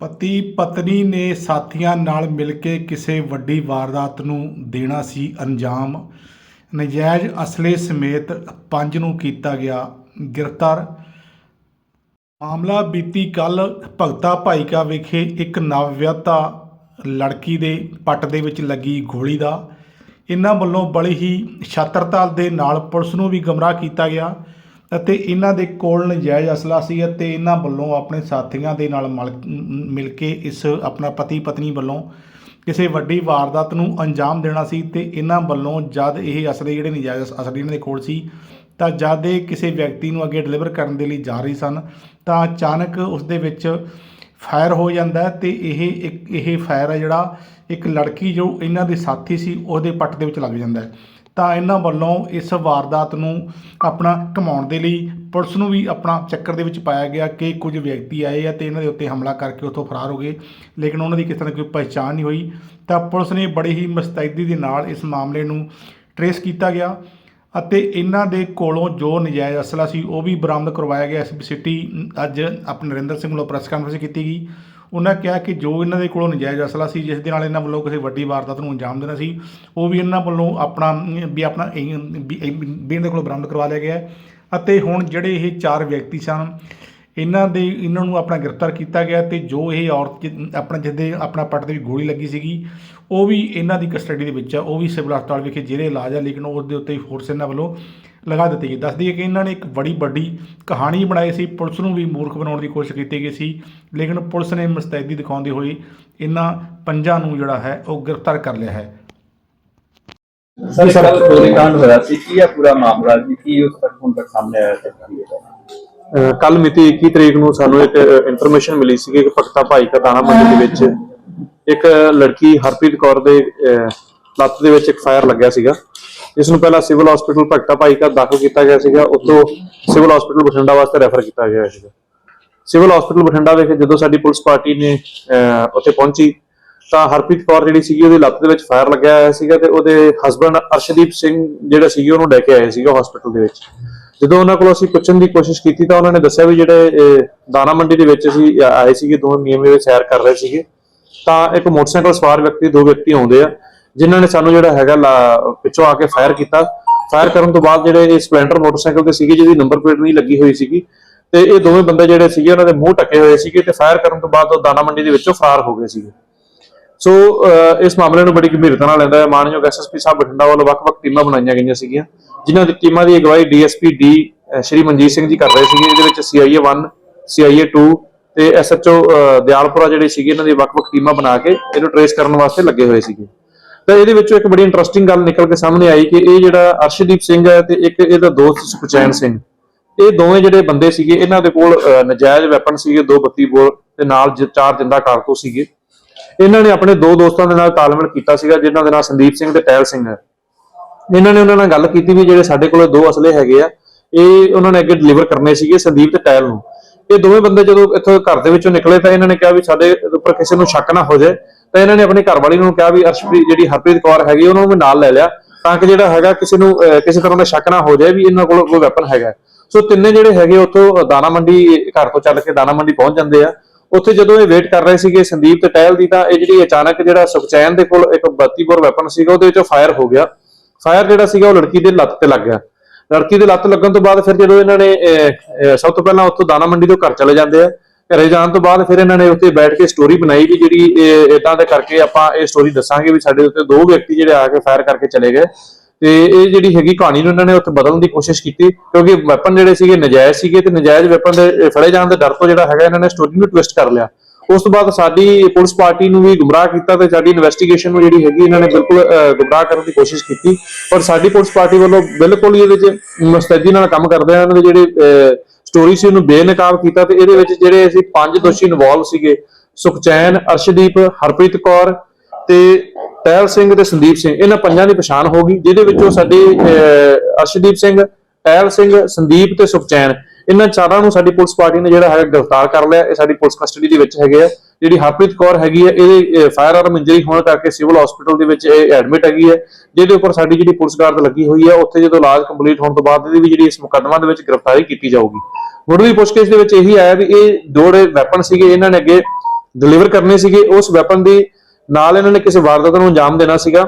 ਪਤੀ ਪਤਨੀ ਨੇ ਸਾਥੀਆਂ ਨਾਲ ਮਿਲ ਕੇ ਕਿਸੇ ਵੱਡੀ ਵਾਰਦਾਤ ਨੂੰ ਦੇਣਾ ਸੀ ਅੰਜਾਮ। ਨਜਾਇਜ਼ ਅਸਲੇ ਸਮੇਤ ਪੰਜ ਨੂੰ ਕੀਤਾ ਗਿਆ ਗ੍ਰਿਫਤਾਰ। ਮਾਮਲਾ ਬੀਤੀ ਕੱਲ ਭਗਤਾ ਭਾਈਕਾ ਵਿਖੇ ਇੱਕ ਨਵਵਿਆਹਤਾ ਲੜਕੀ ਦੇ ਪੱਟ ਦੇ ਵਿੱਚ ਲੱਗੀ ਗੋਲੀ ਦਾ। ਇਹਨਾਂ ਵੱਲੋਂ ਬੜੀ ਹੀ ਛਾਤਰਤਾ ਦੇ ਨਾਲ ਪੁਲਿਸ ਨੂੰ ਵੀ ਗਮਰਾਹ ਕੀਤਾ ਗਿਆ। ਅਤੇ ਇਹਨਾਂ ਦੇ ਕੋਲ ਨਜਾਇਜ਼ ਅਸਲਾ ਸੀ ਅਤੇ ਇਹਨਾਂ ਵੱਲੋਂ ਆਪਣੇ ਸਾਥੀਆਂ ਦੇ ਨਾਲ ਮਲ- ਮਿਲ ਕੇ ਇਸ ਆਪਣਾ ਪਤੀ ਪਤਨੀ ਵੱਲੋਂ ਕਿਸੇ ਵੱਡੀ ਵਾਰਦਾਤ ਨੂੰ ਅੰਜਾਮ ਦੇਣਾ ਸੀ ਤੇ ਇਹਨਾਂ ਵੱਲੋਂ ਜਦ ਇਹ ਅਸਲੇ ਜਿਹੜੇ ਨਜਾਇਜ਼ ਅਸਲੇ ਇਹਨਾਂ ਦੇ ਕੋਲ ਸੀ ਤਾਂ ਜਦ ਇਹ ਕਿਸੇ ਵਿਅਕਤੀ ਨੂੰ ਅੱਗੇ ਡਿਲੀਵਰ ਕਰਨ ਦੇ ਲਈ ਜਾ ਰਹੀ ਸਨ ਤਾਂ ਅਚਾਨਕ ਉਸ ਦੇ ਵਿੱਚ ਫਾਇਰ ਹੋ ਜਾਂਦਾ ਹੈ ਤੇ ਇਹ ਇੱਕ, ਇਹ ਫਾਇਰ ਹੈ ਜਿਹੜਾ ਇੱਕ ਲੜਕੀ ਜੋ ਇਹਨਾਂ ਦੇ ਸਾਥੀ ਸੀ ਉਹਦੇ ਪੱਟ ਦੇ ਵਿੱਚ ਲੱਗ ਜਾਂਦਾ ਹੈ। ਤਾਂ ਇਹਨਾਂ ਵੱਲੋਂ ਇਸ ਵਾਰਦਾਤ ਨੂੰ ਆਪਣਾ ਘਮਾਉਣ ਦੇ ਲਈ ਪੁਲਿਸ ਨੂੰ ਵੀ ਆਪਣਾ ਚੱਕਰ ਦੇ ਵਿੱਚ ਪਾਇਆ ਗਿਆ ਕਿ ਕੁਝ ਵਿਅਕਤੀ ਆਏ ਆ ਤੇ ਇਹਨਾਂ ਦੇ ਉੱਤੇ ਹਮਲਾ ਕਰਕੇ ਉੱਥੋਂ ਫਰਾਰ ਹੋ ਗਏ। ਲੇਕਿਨ ਉਹਨਾਂ ਦੀ ਕਿਸੇ ਤਰ੍ਹਾਂ ਕੋਈ ਪਛਾਣ ਨਹੀਂ ਹੋਈ। ਤਾਂ ਪੁਲਿਸ ਨੇ ਬੜੀ ਹੀ ਮੁਸਤੈਦੀ ਦੇ ਨਾਲ ਇਸ ਮਾਮਲੇ ਨੂੰ ਟਰੇਸ ਕੀਤਾ ਗਿਆ ਅਤੇ ਇਹਨਾਂ ਦੇ ਕੋਲੋਂ ਜੋ ਨਜਾਇਜ਼ ਅਸਲਾ ਸੀ ਉਹ ਵੀ ਬਰਾਮਦ ਕਰਵਾਇਆ ਗਿਆ। ਐਸਬੀ ਸਿਟੀ ਅੱਜ ਆਪਣੇ ਨਰਿੰਦਰ ਸਿੰਘ ਵੱਲੋਂ ਪ੍ਰੈਸ ਕਾਨਫਰੰਸ ਕੀਤੀ ਗਈ। ਉਹਨਾਂ ਕਿਹਾ ਕਿ ਜੋ ਇਹਨਾਂ ਦੇ ਕੋਲੋਂ ਨਜਾਇਜ਼ ਅਸਲਾ ਸੀ, ਜਿਸ ਦੇ ਨਾਲ ਇਹਨਾਂ ਵੱਲੋਂ ਕਿਸੇ ਵੱਡੀ ਵਾਰਦਾਤ ਨੂੰ ਅੰਜਾਮ ਦੇਣਾ ਸੀ, ਉਹ ਵੀ ਇਹਨਾਂ ਵੱਲੋਂ ਆਪਣਾ, ਵੀ ਆਪਣਾ ਵੀ ਇਹਨਾਂ ਦੇ ਕੋਲੋਂ ਬਰਾਮਦ ਕਰਵਾ ਲਿਆ ਗਿਆ ਅਤੇ ਹੁਣ ਜਿਹੜੇ ਇਹ ਚਾਰ ਵਿਅਕਤੀ ਸਨ, ਇਹਨਾਂ ਦੇ, ਇਹਨਾਂ ਨੂੰ ਆਪਣਾ ਗ੍ਰਿਫਤਾਰ ਕੀਤਾ ਗਿਆ ਤੇ ਜੋ ਇਹ ਔਰਤ ਜਿ- ਆਪਣਾ ਜਿਹਦੇ ਆਪਣਾ ਪੱਟ ਦੇ ਵਿੱਚ ਗੋਲੀ ਲੱਗੀ ਸੀਗੀ, ਉਹ ਵੀ ਇਹਨਾਂ ਦੀ ਕਸਟਡੀ ਦੇ ਵਿੱਚ ਆ। ਉਹ ਵੀ ਸਿਵਲ ਹਸਪਤਾਲ ਵਿਖੇ ਜਿਹੜੇ ਇਲਾਜ ਆ, ਲੇਕਿਨ ਉਸ ਦੇ ਉੱਤੇ ਫੋਰਸ ਇਹਨਾਂ ਵੱਲੋਂ ਲਗਾ ਦਿੱਤੀ ਗਈ। ਦੱਸਦੀ ਹੈ ਕਿ ਇਹਨਾਂ ਨੇ ਇੱਕ ਬੜੀ ਵੱਡੀ ਕਹਾਣੀ ਬਣਾਈ ਸੀ। ਪੁਲਿਸ ਨੂੰ ਵੀ ਮੂਰਖ ਬਣਾਉਣ ਦੀ ਕੋਸ਼ਿਸ਼ ਕੀਤੀ ਗਈ ਸੀ। ਲੇਕਿਨ ਪੁਲਿਸ ਨੇ ਮੁਸਤੈਦੀ ਦਿਖਾਉਂਦੇ ਹੋਏ ਇਹਨਾਂ ਪੰਜਾਂ ਨੂੰ ਜਿਹੜਾ ਹੈ ਉਹ ਗ੍ਰਿਫਤਾਰ ਕਰ ਲਿਆ ਹੈ। ਸਰ ਕੱਲ ਗੋਲੀकांड ਹੋਇਆ ਸੀ? ਕੀ ਹੈ ਪੂਰਾ ਮਾਮਲਾ ਜੀ ਕੀ ਉਸ ਤੱਕ ਹੁਣ ਤੱਕ ਸਾਹਮਣੇ ਆਇਆ ਹੈ ਕੀ ਹੈ ਕੱਲ ਮਿਤੀ 21 ਤਰੀਕ ਨੂੰ ਸਾਨੂੰ ਇੱਕ ਇਨਫੋਰਮੇਸ਼ਨ ਮਿਲੀ ਸੀ ਕਿ ਭਗਤਾ ਭਾਈ ਕਾ ਦਾਣਾ ਮੰਡੀ ਦੇ ਵਿੱਚ ਇੱਕ ਲੜਕੀ ਹਰਪ੍ਰੀਤ ਕੌਰ ਦੇ ਲੱਤ ਦੇ ਵਿੱਚ ਇੱਕ ਫਾਇਰ ਲੱਗਿਆ ਸੀਗਾ। ਇਸ ਨੂੰ ਪਹਿਲਾਂ ਸਿਵਲ ਹਸਪੀਟਲ ਭਗਤਾ ਭਾਈ ਕਾ ਦਾਖਲ ਕੀਤਾ ਗਿਆ ਸੀਗਾ, ਉੱਥੋਂ ਸਿਵਲ ਹਸਪੀਟਲ ਬਠਿੰਡਾ ਵਾਸਤੇ ਰੈਫਰ ਕੀਤਾ ਗਿਆ ਸੀਗਾ। ਸਿਵਲ ਹਸਪੀਟਲ ਬਠਿੰਡਾ ਵਿਖੇ ਜਦੋਂ ਸਾਡੀ ਪੁਲਿਸ ਪਾਰਟੀ ਨੇ ਉੱਥੇ ਪਹੁੰਚੀ, ਤਾਂ ਹਰਪ੍ਰੀਤ ਕੌਰ ਜਿਹੜੀ ਸੀਗੀ, ਉਹਦੀ ਲੱਤ ਦੇ ਵਿੱਚ ਫਾਇਰ ਲੱਗਿਆ ਹੋਇਆ ਸੀਗਾ ਤੇ ਉਹਦੇ ਹਸਬੰਡ ਅਰਸ਼ਦੀਪ ਸਿੰਘ ਜਿਹੜਾ ਸੀਗੇ, ਉਹਨੂੰ ਲੈ ਕੇ ਆਏ ਸੀਗਾ ਹਸਪੀਟਲ ਦੇ ਵਿੱਚ। ਜਦੋਂ ਉਹਨਾਂ ਕੋਲ ਅਸੀਂ ਪੁੱਛਣ ਦੀ ਕੋਸ਼ਿਸ਼ ਕੀਤੀ, ਤਾਂ ਉਹਨਾਂ ਨੇ ਦੱਸਿਆ ਵੀ ਜਿਹੜੇ ਦਾਣਾ ਮੰਡੀ ਦੇ ਵਿੱਚ ਅਸੀਂ ਆਏ ਸੀਗੇ, ਦੋਵੇਂ ਮੀਆਂ ਮੀਆਂ ਸੈਰ ਕਰ ਰਹੇ ਸੀਗੇ। ਤਾਂ ਇੱਕ ਮੋਟਰਸਾਈਕਲ ਸਵਾਰ ਵਿਅਕਤੀ, ਦੋ ਵਿਅਕਤੀ ਆਉਂਦੇ ਆ। ਜਿਨ੍ਹਾਂ ਨੇ ਸਾਨੂੰ ਜਿਹੜਾ ਹੈਗਾ ਲਾ- ਪਿੱਛੋਂ ਆ ਕੇ ਫਾਇਰ ਕੀਤਾ। ਫਾਇਰ ਕਰਨ ਤੋਂ ਬਾਅਦ ਜਿਹੜੇ ਇਹ ਸਪਲੈਂਡਰ ਮੋਟਰਸਾਈਕਲ ਤੇ ਸੀਗੇ, ਜਿਹਦੀ ਨੰਬਰ ਪਲੇਟ ਨਹੀਂ ਲੱਗੀ ਹੋਈ ਸੀਗੀ, ਤੇ ਇਹ ਦੋਵੇਂ ਬੰਦੇ ਜਿਹੜੇ ਸੀਗੇ, ਉਹਨਾਂ ਦੇ ਮੂੰਹ ਢੱਕੇ ਹੋਏ ਸੀਗੇ ਤੇ ਫਾਇਰ ਕਰਨ ਤੋਂ ਬਾਅਦ ਉਹ ਦਾਣਾ ਮੰਡੀ ਦੇ ਵਿੱਚੋਂ ਫਰਾਰ ਹੋ ਗਏ ਸੀਗੇ। ਸੋ ਇਸ ਮਾਮਲੇ ਨੂੰ ਬੜੀ ਗੰਭੀਰਤਾ ਨਾਲ ਲੈਂਦਾ ਹੈ ਮਾਨਯੋਗ ਐਸਐਸਪੀ ਸਾਹਿਬ ਬਠਿੰਡਾ ਵੱਲੋਂ ਵੱਖ-ਵੱਖ ਟੀਮਾਂ ਬਣਾਈਆਂ ਗਈਆਂ ਸੀਗੀਆਂ, ਜਿਨ੍ਹਾਂ ਦੀ ਟੀਮਾਂ ਦੀ ਅਗਵਾਈ ਡੀਐਸਪੀ ਡੀ ਸ਼੍ਰੀ ਮਨਜੀਤ ਸਿੰਘ ਜੀ ਕਰ ਰਹੇ ਸੀਗੇ। ਇਹਦੇ ਵਿੱਚ ਸੀਆਈਏ 1 ਸੀਆਈਏ 2 ਤੇ ਐਸਐਚਓ ਦਿਆਲਪੁਰਾ ਜਿਹੜੇ ਸੀਗੇ, ਇਹਨਾਂ ਦੀ ਵੱਖ-ਵੱਖ ਟੀਮਾਂ ਬਣਾ ਕੇ ਇਹਨੂੰ ਟਰੇਸ ਕਰਨ ਵਾਸਤੇ ਲੱਗੇ ਹੋਏ ਸੀਗੇ। ਤਾਂ ਇਹਦੇ ਵਿੱਚੋਂ ਇੱਕ ਬੜੀ ਇੰਟਰਸਟਿੰਗ ਗੱਲ ਨਿਕਲ ਕੇ ਸਾਹਮਣੇ ਆਈ ਕਿ ਇਹ ਜਿਹੜਾ ਅਰਸ਼ਦੀਪ ਸਿੰਘ ਹੈ ਤੇ ਇੱਕ ਇਹਦਾ ਦੋਸਤ ਸੁਖਚੈਨ ਸਿੰਘ। ਇਹ ਦੋਵੇਂ ਜਿਹੜੇ ਬੰਦੇ ਸੀਗੇ, ਇਹਨਾਂ ਦੇ ਕੋਲ ਨਜਾਇਜ਼ ਵੈਪਨ ਸੀਗੇ, ਦੋ 32 ਬੋਰ ਤੇ ਨਾਲ ਚਾਰ ਜਿੰਦਾ ਕਾਰਤੂਸ ਸੀਗੇ। ਇਹਨਾਂ ਨੇ ਆਪਣੇ ਦੋ ਦੋਸਤਾਂ ਦੇ ਨਾਲ ਤਾਲਮੇਲ ਕੀਤਾ ਸੀਗਾ, ਜਿਨ੍ਹਾਂ ਦੇ ਨਾਂ ਸੰਦੀਪ ਸਿੰਘ ਤੇ ਟੈਲ ਸਿੰਘ ਹੈ। ਇਹਨਾਂ ਨੇ ਉਹਨਾਂ ਨਾਲ ਗੱਲ ਕੀਤੀ ਵੀ ਜਿਹੜੇ ਸਾਡੇ ਕੋਲ ਦੋ ਅਸਲੇ ਹੈਗੇ ਆ, ਇਹ ਉਹਨਾਂ ਨੇ ਅੱਗੇ ਡਿਲੀਵਰ ਕਰਨੇ ਸੀਗੇ ਸੰਦੀਪ ਤੇ ਟੈਲ ਨੂੰ। ਇਹ ਦੋਵੇਂ ਬੰਦੇ ਜਦੋਂ ਇੱਥੋਂ ਘਰ ਦੇ ਵਿੱਚੋਂ ਨਿਕਲੇ ਤਾਂ ਇਹਨਾਂ ਨੇ ਕਿਹਾ ਵੀ ਸਾਡੇ ਉੱਪਰ ਕਿਸੇ ਨੂੰ ਸ਼ੱਕ ਨਾ ਹੋ ਜਾਏ। ਤਾਂ ਇਹਨਾਂ ਨੇ ਆਪਣੀ ਘਰਵਾਲੀ ਨੂੰ ਕਿਹਾ ਵੀ ਅਰਸ਼ਪ੍ਰੀਤ ਜਿਹੜੀ ਹਰਪ੍ਰੀਤ ਕੌਰ ਹੈਗੀ, ਉਹਨਾਂ ਨੂੰ ਵੀ ਨਾਲ ਲੈ ਲਿਆ ਤਾਂ ਕਿ ਜਿਹੜਾ ਹੈਗਾ ਕਿਸੇ ਨੂੰ ਕਿਸੇ ਤਰ੍ਹਾਂ ਦਾ ਸ਼ੱਕ ਨਾ ਹੋ ਜਾਏ ਵੀ ਇਹਨਾਂ ਕੋਲ ਕੋਈ ਵੈਪਨ ਹੈਗਾ। ਸੋ ਤਿੰਨੇ ਜਿਹੜੇ ਹੈਗੇ ਉੱਥੋਂ ਦਾਣਾ ਮੰਡੀ, ਘਰ ਤੋਂ ਚੱਲ ਕੇ ਦਾਣਾ ਮੰਡੀ ਪਹੁੰਚ ਜਾਂਦੇ ਆ। ਉੱਥੇ ਜਦੋਂ ਇਹ ਵੇਟ ਕਰ ਰਹੇ ਸੀਗੇ ਸੰਦੀਪ ਤੇ ਟਹਿਲ ਦੀ ਤਾਂ ਇਹ ਜਿਹੜੀ ਅਚਾਨਕ ਜਿਹੜਾ ਸੁਖਚੈਨ ਦੇ ਕੋਲ ਇੱਕ 32 ਬੋਰ ਵੈਪਨ ਸੀਗਾ, ਉਹਦੇ ਵਿੱਚੋਂ ਫਾਇਰ ਹੋ ਗਿਆ। ਫਾਇਰ ਜਿਹੜਾ ਸੀਗਾ ਉਹ ਲੜਕੀ ਦੇ ਲੱਤ ਤੇ ਲੱਗ ਗਿਆ। ਲੜਕੀ ਦੇ ਲੱਤ ਲੱਗਣ ਤੋਂ ਬਾਅਦ ਫਿਰ ਜਦੋਂ ਇਹਨਾਂ ਨੇ ਸਭ ਤੋਂ ਪਹਿਲਾਂ ਉੱਥੋਂ ਦਾਣਾ ਮੰਡੀ ਤੋਂ ਘਰ ਚਲੇ ਜਾਂਦੇ ਆ, ਘਰੇ ਜਾਣ ਤੋਂ ਬਾਅਦ ਫਿਰ ਇਹਨਾਂ ਨੇ ਉੱਥੇ ਬੈਠ ਕੇ ਸਟੋਰੀ ਬਣਾਈ ਵੀ ਜਿਹੜੀ ਇਦਾਂ ਦੇ ਕਰਕੇ ਆਪਾਂ ਇਹ ਸਟੋਰੀ ਦੱਸਾਂਗੇ ਵੀ ਸਾਡੇ ਉੱਤੇ ਦੋ ਵਿਅਕਤੀ ਜਿਹੜੇ ਆ ਕੇ ਫਾਇਰ ਕਰਕੇ ਚਲੇ ਗਏ। ਤੇ ਇਹ ਜਿਹੜੀ ਹੈਗੀ ਕਹਾਣੀ ਨੂੰ ਇਹਨਾਂ ਨੇ ਉੱਥੇ ਬਦਲਣ ਦੀ ਕੋਸ਼ਿਸ਼ ਕੀਤੀ, ਕਿਉਂਕਿ ਵੈਪਨ ਜਿਹੜੇ ਸੀਗੇ ਨਜਾਇਜ਼ ਸੀਗੇ ਤੇ ਨਜਾਇਜ਼ ਵੈਪਨ ਦੇ ਫੜੇ ਜਾਣ ਦੇ ਡਰ ਤੋਂ ਜਿਹੜਾ ਹੈਗਾ ਇਹਨਾਂ ਨੇ ਸਟੋਰੀ ਨੂੰ ਟਵਿਸਟ ਕਰ ਲਿਆ। ਉਸ ਤੋਂ ਬਾਅਦ ਸਾਡੀ ਪੁਲਿਸ ਪਾਰਟੀ ਨੂੰ ਵੀ ਗੁੰਮਰਾਹ ਕੀਤਾ ਤੇ ਸਾਡੀ ਇਨਵੈਸਟੀਗੇਸ਼ਨ ਨੂੰ ਜਿਹੜੀ ਹੈਗੀ ਇਹਨਾਂ ਨੇ ਬਿਲਕੁਲ ਗੁੰਮਰਾਹ ਕਰਨ ਦੀ ਕੋਸ਼ਿਸ਼ ਕੀਤੀ। ਪਰ ਸਾਡੀ ਪੁਲਿਸ ਪਾਰਟੀ ਵੱਲੋਂ ਬਿਲਕੁਲ ਹੀ ਇਹਦੇ ਵਿੱਚ ਮੁਸਤੈਦੀ ਨਾਲ ਕੰਮ ਕਰਦੇ ਆ ਦੇ ਜਿਹੜੇ ਸਟੋਰੀ ਸੀ ਉਹਨੂੰ ਬੇਨਕਾਬ ਕੀਤਾ ਤੇ ਇਹਦੇ ਵਿੱਚ ਜਿਹੜੇ ਅਸੀਂ ਪੰਜ ਦੋਸ਼ੀ ਇਨਵੋਲਵ ਸੀਗੇ ਸੁਖਚੈਨ ਅਰਸ਼ਦੀਪ ਹਰਪ੍ਰੀਤ ਕੌਰ ਤੇ ਟਹਿਲ ਸਿੰਘ ਤੇ ਸੰਦੀਪ ਸਿੰਘ। ਇਹਨਾਂ ਪੰਜਾਂ ਦੀ ਪਛਾਣ ਹੋ ਗਈ ਜਿਹਦੇ ਵਿੱਚੋਂ ਸਾਡੇ ਅਹ, ਅਰਸ਼ਦੀਪ ਸਿੰਘ ਟਹਿਲ ਸਿੰਘ ਸੰਦੀਪ ਤੇ ਸੁਖਚੈਨ। ਇਹਨਾਂ ਚਾਰਾਂ ਨੂੰ ਸਾਡੀ ਪੁਲਿਸ ਪਾਰਟੀ ਨੇ ਜਿਹੜਾ ਹੈਗਾ ਗ੍ਰਿਫਤਾਰ ਕਰ ਲਿਆ। ਇਹ ਸਾਡੀ ਪੁਲਿਸ ਕਸਟਡੀ ਦੇ ਵਿੱਚ ਹੈਗੇ ਆ। ਜਿਹੜੀ ਹਰਪ੍ਰੀਤ ਕੌਰ ਹੈਗੀ ਹੈ ਇਹਦੇ ਫਾਇਰ ਆਰਮ ਇੰਜਰੀ ਹੋਣ ਕਰਕੇ ਸਿਵਲ ਹਸਪੀਟਲ ਦੇ ਵਿੱਚ ਇਹ ਐਡਮਿਟ ਹੈਗੀ ਹੈ ਜਿਹਦੇ ਉੱਪਰ ਸਾਡੀ ਜਿਹੜੀ ਪੁਲਿਸ ਗਾਰਡ ਲੱਗੀ ਹੋਈ ਹੈ ਉੱਥੇ ਜਦੋਂ ਇਲਾਜ ਕੰਪਲੀਟ ਹੋਣ ਤੋਂ ਬਾਅਦ ਇਹਦੀ ਵੀ ਜਿਹੜੀ ਇਸ ਮੁਕੱਦਮਾ ਦੇ ਵਿੱਚ ਗ੍ਰਿਫਤਾਰੀ ਕੀਤੀ ਜਾਊਗੀ। ਮੁੱਢਲੀ ਪੁੱਛਗਿੱਛ ਦੇ ਵਿੱਚ ਇਹੀ ਆਇਆ ਵੀ ਇਹ ਦੋ ਜਿਹੜੇ ਵੈਪਨ ਸੀਗੇ, ਇਹਨਾਂ ਨੇ ਅੱਗੇ ਡਿਲੀਵਰ ਕਰਨੇ ਸੀਗੇ। ਉਸ ਵੈਪਨ ਦੀ ਨਾਲ ਇਹਨਾਂ ਨੇ ਕਿਸੇ ਵਾਰਦਾਤ ਨੂੰ ਅੰਜਾਮ ਦੇਣਾ ਸੀਗਾ।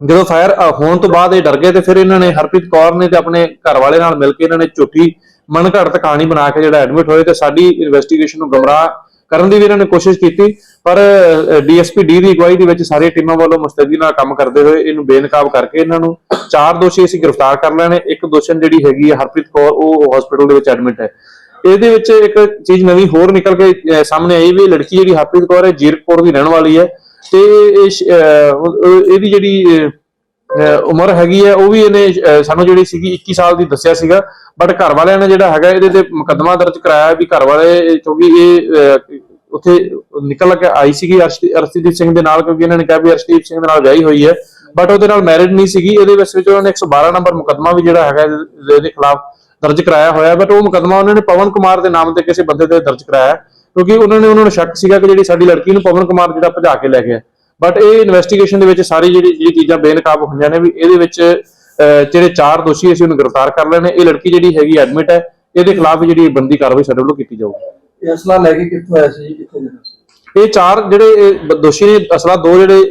ਜਦੋਂ ਫਾਇਰ ਹੋਣ ਤੋਂ ਬਾਅਦ ਇਹ ਡਰ ਗਏ ਤੇ ਫਿਰ ਇਹਨਾਂ ਨੇ ਹਰਪ੍ਰੀਤ ਕੌਰ ਨੇ ਤੇ ਆਪਣੇ ਘਰ ਵਾਲੇ ਨਾਲ ਮਿਲ ਕੇ ਇਹਨਾਂ ਨੇ ਝੂਠੀ ਮਨਘੜਤ ਕਹਾਣੀ ਬਣਾ ਕੇ ਜਿਹੜਾ ਐਡਮਿਟ ਹੋਏ ਤੇ ਸਾਡੀ ਇਨਵੈਸਟੀਗੇਸ਼ਨ ਨੂੰ ਗਮਰਾਹ ਕਰਨ ਦੀ ਵੀ ਇਹਨਾਂ ਨੇ ਕੋਸ਼ਿਸ਼ ਕੀਤੀ। ਪਰ ਡੀਐਸਪੀ ਡੀ ਦੀ ਅਗਵਾਈ ਦੇ ਵਿੱਚ ਸਾਰੀਆਂ ਟੀਮਾਂ ਵੱਲੋਂ ਮੁਸਤੈਦੀ ਨਾਲ ਕੰਮ ਕਰਦੇ ਹੋਏ ਇਹਨੂੰ ਬੇਨਕਾਬ ਕਰਕੇ ਇਹਨਾਂ ਨੂੰ ਚਾਰ ਦੋਸ਼ੀ ਅਸੀਂ ਗ੍ਰਿਫਤਾਰ ਕਰ ਲਏ ਨੇ ਇੱਕ ਦੋਸ਼ਣ ਜਿਹੜੀ ਹੈਗੀ ਹੈ ਹਰਪ੍ਰੀਤ ਕੌਰ, ਉਹ ਹਸਪੀਟਲ ਦੇ ਵਿੱਚ ਐਡਮਿਟ ਹੈ। ਇਹਦੇ ਵਿੱਚ ਇੱਕ ਚੀਜ਼ ਨਵੀਂ ਹੋਰ ਨਿਕਲ ਕੇ ਸਾਹਮਣੇ ਆਈ ਵੀ ਲੜਕੀ ਜਿਹੜੀ ਹਰਪ੍ਰੀਤ ਕੌਰ ਹੈ, ਜੀਰਕਪੁਰ ਦੀ ਰਹਿਣ ਵਾਲੀ ਹੈ। ਤੇ ਇਹਦੀ ਜਿਹੜੀ ਉਮਰ ਹੈਗੀ ਹੈ ਉਹ ਵੀ ਇਹਨੇ ਸਾਨੂੰ ਜਿਹੜੀ ਸੀਗੀ 21 ਸਾਲ ਦੀ ਦੱਸਿਆ ਸੀਗਾ। ਬਟ ਘਰ ਵਾਲਿਆਂ ਨੇ ਜਿਹੜਾ ਹੈਗਾ, ਇਹਦੇ ਤੇ ਮੁਕੱਦਮਾ ਦਰਜ ਕਰਾਇਆ ਵੀ ਘਰ ਵਾਲੇ ਕਿਉਂਕਿ ਇਹ ਉੱਥੇ ਨਿਕਲ ਕੇ ਆਈ ਸੀਗੀ ਅਰਸ਼ਦੀਪ ਸਿੰਘ ਦੇ ਨਾਲ, ਕਿਉਂਕਿ ਇਹਨਾਂ ਨੇ ਕਿਹਾ ਵੀ ਅਰਸ਼ਦੀਪ ਸਿੰਘ ਦੇ ਨਾਲ ਵਿਆਹੀ ਹੋਈ ਹੈ। ਬਟ ਉਹਦੇ ਨਾਲ ਮੈਰਿਡ ਨਹੀਂ ਸੀਗੀ, ਇਹਦੇ ਵਿੱਚ ਵਿੱਚ ਉਹਨਾਂ ਨੇ 112 ਨੰਬਰ ਮੁਕੱਦਮਾ ਵੀ ਜਿਹੜਾ ਹੈਗਾ, ਇਹਦੇ ਖਿਲਾਫ ਦਰਜ ਕਰਾਇਆ ਹੋਇਆ। ਬਟ ਉਹ ਮੁਕੱਦਮਾ ਉਹਨਾਂ ਨੇ ਪਵਨ ਕੁਮਾਰ ਦੇ ਨਾਮ ਤੇ ਕਿਸੇ ਬੰਦੇ ਤੇ ਦਰਜ ਕਰਾਇਆ। ਕਿਉਂਕਿ ਉਹਨਾਂ ਨੇ ਉਹਨਾਂ ਨੂੰ ਸ਼ੱਕ ਸੀਗਾ ਕਿ ਜਿਹੜੀ ਸਾਡੀ ਲੜਕੀ ਨੂੰ ਪਵਨ ਕੁਮਾਰ ਜਿਹੜਾ ਭਜਾ ਕੇ ਲੈ ਗਿਆ। ਬਟ ਇਹ ਇਨਵੈਸਟੀਗੇਸ਼ਨ ਦੇ ਵਿੱਚ ਸਾਰੀ ਜਿਹੜੀ ਜਿਹੜੀ ਚੀਜ਼ਾਂ ਬੇਨਕਾਬ ਹੋਈਆਂ ਨੇ ਵੀ ਇਹਦੇ ਵਿੱਚ ਜਿਹੜੇ ਚਾਰ ਦੋਸ਼ੀ ਅਸੀਂ ਉਹਨੂੰ ਗ੍ਰਿਫਤਾਰ ਕਰ ਨੇ ਇਹ ਲੜਕੀ ਜਿਹੜੀ ਹੈਗੀ ਐਡਮਿਟ ਹੈ ਇਹਦੇ ਖਿਲਾਫ ਜਿਹੜੀ ਬੰਦੀ ਕਾਰਵਾਈ ਸਾਡੇ ਵੱਲੋਂ ਕੀਤੀ ਜਾਊਗੀ। ਇਹ ਅਸਲਾ ਲੈ ਕੇ ਕਿੱਥੋਂ ਆਇਆ ਸੀ ਕਿੱਥੇ ਦੇਣਾ ਸੀ? ਇਹ ਚਾਰ ਜਿਹੜੇ ਦੋਸ਼ੀ ਨੇ ਅਸਲਾ ਦੋ ਜਿਹੜੇ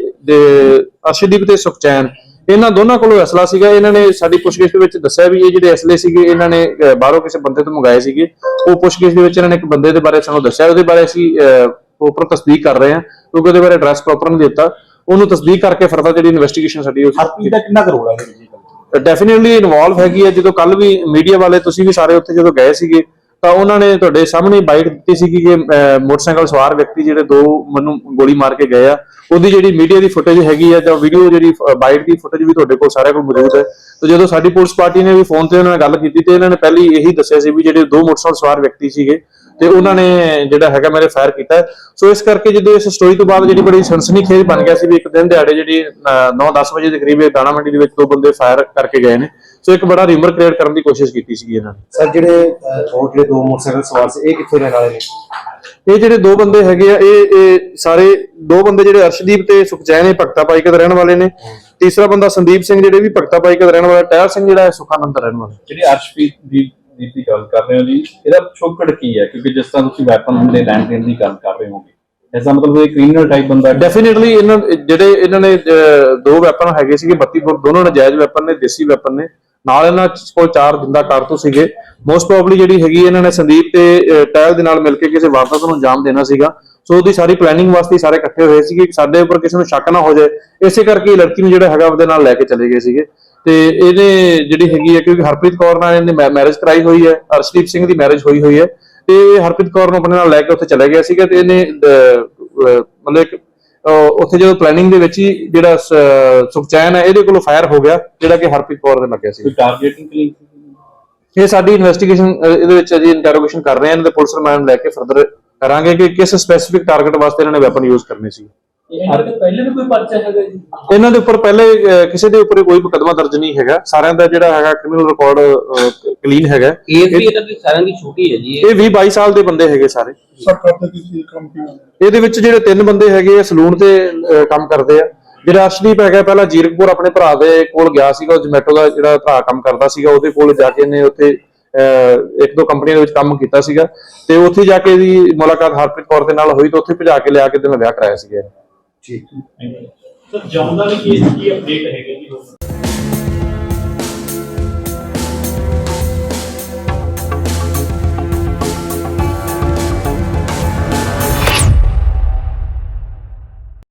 ਅਰਸ਼ਦੀਪ ਤੇ ਸੁਖਚੈਨ। ਇਹਨਾਂ ਦੋਨਾਂ ਕੋਲੋਂ ਅਸਲਾ ਸੀਗਾ। ਇਹਨਾਂ ਨੇ ਸਾਡੀ ਪੁੱਛਗਿੱਛ ਦੇ ਵਿੱਚ ਦੱਸਿਆ ਵੀ ਇਹ ਜਿਹੜੇ ਅਸਲੇ ਸੀਗੇ ਇਹਨਾਂ ਨੇ ਬਾਹਰੋਂ ਕਿਸੇ ਬੰਦੇ ਤੋਂ ਮੰਗਾਏ ਸੀਗੇ। ਉਹ ਪੁੱਛਗਿੱਛ ਦੇ ਵਿੱਚ ਇਹਨਾਂ ਨੇ ਇੱਕ ਬੰਦੇ ਦੇ ਬਾਰੇ ਸਾਨੂੰ ਦੱਸਿਆ। ਉਹਦੇ ਬਾਰੇ ਅਸੀਂ ਪ੍ਰੋਪਰ ਤਸਦੀਕ ਕਰ ਰਹੇ ਹਾਂ ਕਿਉਂਕਿ ਉਹਦੇ ਬਾਰੇ ਐਡਰੈਸ ਪ੍ਰੋਪਰ ਨਹੀਂ ਦਿੱਤਾ। ਉਹਨੂੰ ਤਸਦੀਕ ਕਰਕੇ ਫਰਦਰ ਜਿਹੜੀ ਇਨਵੈਸਟੀਗੇਸ਼ਨ ਸਾਡੀ ਉਹ ਹਰਪ੍ਰੀਤ ਦਾ ਕਿੰਨਾ ਕਰੋੜ ਹੈ ਜੀ ਡੈਫੀਨਿਟਲੀ ਇਨਵੋਲਵ ਹੈਗੀ ਹੈ ਜਦੋਂ ਕੱਲ ਵੀ ਮੀਡੀਆ ਵਾਲੇ ਤੁਸੀਂ ਵੀ ਸਾਰੇ ਉੱਥੇ ਜਦੋਂ ਗਏ ਸੀਗੇ ਤਾਂ ਉਹਨਾਂ ਨੇ ਤੁਹਾਡੇ ਸਾਹਮਣੇ ਬਾਈਟ ਦਿੱਤੀ ਸੀ ਕਿ ਮੋਟਰਸਾਈਕਲ ਸਵਾਰ ਵਿਅਕਤੀ ਜਿਹੜੇ ਦੋ ਮੈਨੂੰ ਗੋਲੀ ਮਾਰ ਕੇ ਗਏ ਆ। ਉਹਦੀ ਜਿਹੜੀ ਮੀਡੀਆ ਦੀ ਫੁਟੇਜ ਹੈਗੀ ਆ ਜਾਂ ਵੀਡੀਓ ਜਿਹੜੀ ਬਾਈਟ ਦੀ ਫੁਟੇਜ ਵੀ ਤੁਹਾਡੇ ਕੋਲ ਸਾਰਿਆਂ ਕੋਲ ਮੌਜੂਦ ਹੈ। ਤੇ ਜਦੋਂ ਸਾਡੀ ਪੁਲਿਸ ਪਾਰਟੀ ਨੇ ਵੀ ਫੋਨ ਤੇ ਉਹਨਾਂ ਨਾਲ ਗੱਲ ਕੀਤੀ ਤੇ ਇਹਨਾਂ ਨੇ ਪਹਿਲੀ ਇਹੀ ਦੱਸਿਆ ਸੀ ਵੀ ਜਿਹੜੇ ਦੋ ਮੋਟਰਸਾਈਕਲ ਸਵਾਰ ਵਿਅਕਤੀ ਸੀਗੇ ਤੇ ਉਹਨਾਂ ਨੇ ਜਿਹੜਾ ਹੈਗਾ ਮੇਰੇ ਫਾਇਰ ਕੀਤਾ। ਸੋ ਇਸ ਕਰਕੇ ਜਦੋਂ ਇਸ ਸਟੋਰੀ ਤੋਂ ਬਾਅਦ ਜਿਹੜੀ ਬੜੀ ਸਨਸਨੀਖੇਜ਼ ਬਣ ਗਿਆ ਸੀ ਵੀ ਇੱਕ ਦਿਨ ਦਿਹਾੜੇ ਜਿਹੜੀ 9-10 ਵਜੇ ਦੇ ਕਰੀਬ ਇਹ ਦਾਣਾ ਮੰਡੀ ਦੇ ਵਿੱਚ ਦੋ ਬੰਦੇ ਫਾਇਰ ਕਰਕੇ ਗਏ ਨੇ। ਸੋ ਇੱਕ ਬੜਾ ਰਿਮਰ ਕ੍ਰੀਏਟ ਕਰਨ ਦੀ ਕੋਸ਼ਿਸ਼ ਕੀਤੀ ਸੀ ਇਹਨਾਂ ਨੇ। ਸਰ ਜਿਹੜੇ ਜਿਹੜੇ ਦੋ ਮੋਟਰਸਾਈਕਲ ਸਵਾਰ ਸੀ ਇਹ ਕਿੱਥੇ ਰਹਿਣ ਵਾਲੇ ਨੇ? ਇਹ ਜਿਹੜੇ ਦੋ ਬੰਦੇ ਹੈਗੇ ਆ ਇਹ ਇਹ ਸਾਰੇ ਦੋ ਬੰਦੇ ਜਿਹੜੇ ਅਰਸ਼ਦੀਪ ਤੇ ਸੁਖਚੈਨ ਇਹ ਭਗਤਾ ਪਾਈਕੇ ਦੇ ਰਹਿਣ ਵਾਲੇ ਨੇ। ਤੀਸਰਾ ਬੰਦਾ ਸੰਦੀਪ ਸਿੰਘ ਜਿਹੜੇ ਵੀ ਭਗਤਾ ਪਾਈਕੇ ਦਾ ਰਹਿਣ ਵਾਲਾ ਟਹਿਰ ਸਿੰਘ ਜਿਹੜਾ ਹੈ ਸੁਖਾਨੰਦ ਦਾ ਰਹਿਣ ਵਾਲਾ। ਜਿਹੜੀ ਅਰਸ਼ਪ੍ਰੀਤ ਦੀ ਦੀ ਗੱਲ ਕਰ ਰਹੇ ਹੋ ਜੀ ਇਹਦਾ ਛੋਕੜ ਕੀ ਹੈ? ਕਿਉਂਕਿ ਜਿਸ ਤਰ੍ਹਾਂ ਤੁਸੀਂ ਵੈਪਨ ਦੇ ਲੈਣ ਦੇਣ ਦੀ ਗੱਲ ਕਰ ਰਹੇ ਹੋਗੇ। ਐਸਾ ਮਤਲਬ ਇਹ ਕ੍ਰਿਮੀਨਲ ਟਾਈਪ ਬੰਦਾ ਡੈਫੀਨਿਟਲੀ ਇਹਨਾਂ ਜਿਹੜੇ ਇਹਨਾਂ ਨੇ ਦੋ ਵੈਪਨ ਹੈਗੇ ਸੀਗੇ 32 ਬੋਰ ਦੋਨੋਂ ਨਜਾਇਜ਼ ਵੈਪਨ ਨੇ ਦੇਸੀ ਵੈਪਨ ਨੇ। ਨਾਲ ਇਹਨਾਂ ਕੋਲ ਚਾਰ ਜਿੰਦਾ ਕਾਰਤੂਸ ਸੀਗੇ। ਮੋਸਟ ਪ੍ਰੋਬਬਲੀ ਜਿਹੜੀ ਹੈਗੀ ਇਹਨਾਂ ਨੇ ਸੰਦੀਪ ਤੇ ਅਹ, ਦੇ ਨਾਲ ਮਿਲ ਕੇ ਕਿਸੇ ਵਾਰਦਾਤ ਨੂੰ ਅੰਜਾਮ ਦੇਣਾ ਸੀਗਾ। ਸੋ ਉਹਦੀ ਸਾਰੀ ਪਲੈਨਿੰਗ ਵਾਸਤੇ ਸਾਰੇ ਇਕੱਠੇ ਹੋਏ ਸੀਗੇ ਕਿ ਸਾਡੇ ਉੱਪਰ ਕਿਸੇ ਨੂੰ ਸ਼ੱਕ ਨਾ ਹੋ ਜਾਏ। ਇਸੇ ਕਰਕੇ ਇਹ ਲੜਕੀ ਨੂੰ ਜਿਹੜਾ ਹੈਗਾ ਉਹਦੇ ਨਾਲ ਲੈ ਕੇ ਚਲੇ ਗਏ ਸੀਗੇ। ਤੇ ਇਹਨੇ ਜਿਹੜੀ ਹੈਗੀ ਹੈ ਕਿਉਂਕਿ ਹਰਪ੍ਰੀਤ ਕੌਰ ਨਾਲ ਇਹਨੇ ਮੈਰਿਜ ਕਰਾਈ ਹੋਈ ਹੈ ਅਰਸ਼ਦੀਪ ਸਿੰਘ ਦੀ ਮੈਰਿਜ ਹੋਈ ਹੋਈ ਹੈ ਤੇ ਹਰਪ੍ਰੀਤ ਕੌਰ ਨੂੰ ਆਪਣੇ ਨਾਲ ਲੈ ਕੇ ਉੱਥੇ ਚਲਾ ਗਿਆ ਸੀਗਾ ਤੇ ਇਹਨੇ ਮਤਲਬ ਇੱਕ ਉੱਥੇ ਜਦੋਂ ਪਲੈਨਿੰਗ ਦੇ ਵਿੱਚ ਹੀ ਜਿਹੜਾ ਸੁਖਚੈਨ ਹੈ ਇਹਦੇ ਕੋਲੋਂ ਫਾਇਰ ਹੋ ਗਿਆ ਜਿਹੜਾ ਕਿ ਹਰਪ੍ਰੀਤ ਕੌਰ ਦੇ ਲੱਗਿਆ ਸੀ। ਟਾਰਗੇਟਿੰਗ ਲਿੰਕ ਇਹ ਸਾਡੀ ਇਨਵੈਸਟੀਗੇਸ਼ਨ ਇਹਦੇ ਵਿੱਚ ਅਜੀ ਇੰਟਰੋਗੇਸ਼ਨ ਕਰ ਰਹੇ ਹਾਂ ਇਹਨਾਂ ਦੇ ਪੁਲਿਸ ਰਿਮਾਂਡ ਲੈ ਕੇ ਫਰਦਰ ਕਰਾਂਗੇ ਕਿ ਕਿਸ ਸਪੈਸੀਫਿਕ ਟਾਰਗੇਟ ਵਾਸਤੇ ਇਹਨਾਂ ਨੇ ਵੈਪਨ ਯੂਜ਼ ਕਰਨੇ ਸੀ। ਇਹਨਾਂ ਦੇ ਪਹਿਲੇ ਵੀ ਕੋਈ ਪਰਚਾ ਹੈਗਾ ਜੀ? ਇਹਨਾਂ ਦੇ ਉੱਪਰ ਪਹਿਲੇ ਅਹ, ਕਿਸੇ ਦੇ ਉੱਪਰ ਕੋਈ ਮੁਕੱਦਮਾ ਦਰਜ ਨਹੀਂ ਹੈਗਾ। ਸਾਰਿਆਂ ਦਾ ਜਿਹੜਾ ਹੈਗਾ ਕ੍ਰਿਮੀਨਲ ਰਿਕਾਰਡ ਕਲੀਨ ਹੈਗਾ। ਏਜ ਵੀ ਇਹਨਾਂ ਦੀ ਸਾਰਿਆਂ ਦੀ ਛੋਟੀ ਹੈ ਜੀ। ਇਹ 20 22 ਸਾਲ ਦੇ ਬੰਦੇ ਹੈਗੇ ਸਾਰੇ। ਸਰ ਕਰਦੇ ਕਿਸੇ ਕੰਮ ਕੀ ਇਹਦੇ ਵਿੱਚ ਜਿਹੜੇ ਤਿੰਨ ਬੰਦੇ ਹੈਗੇ ਆ ਸਲੂਨ ਤੇ ਅਹ, ਕੰਮ ਕਰਦੇ ਆ। ਜਿਹੜਾ ਅਰਸ਼ਦੀਪ ਹੈਗਾ ਪਹਿਲਾਂ ਜੀਰਕਪੁਰ ਆਪਣੇ ਭਰਾ ਦੇ ਕੋਲ ਗਿਆ ਸੀਗਾ ਜੋਮੈਟੋ ਦਾ ਜਿਹੜਾ ਭਰਾ ਕੰਮ ਕਰਦਾ ਸੀਗਾ ਉਹਦੇ ਕੋਲ ਜਾ ਕੇ ਇਹਨੇ ਉੱਥੇ ਅਹ, ਇੱਕ ਦੋ ਕੰਪਨੀਆਂ ਦੇ ਵਿੱਚ ਕੰਮ ਕੀਤਾ ਸੀਗਾ। ਤੇ ਉੱਥੇ ਜਾ ਕੇ ਇਹਦੀ ਮੁਲਾਕਾਤ ਹਰਪ੍ਰੀਤ ਕੌਰ ਦੇ ਨਾਲ ਹੋਈ ਤਾਂ ਉੱਥੇ ਭਜਾ ਕੇ ਲਿਆ ਕੇ ਤੇ ਵਿਆਹ ਕਰਾਇਆ ਸੀਗਾ ਠੀਕ ਸਰ ਜਾਉਂਦਾ ਦੀ ਕੇਸ ਕੀ ਅਪਡੇਟ ਹੈਗੇ ਜੀ?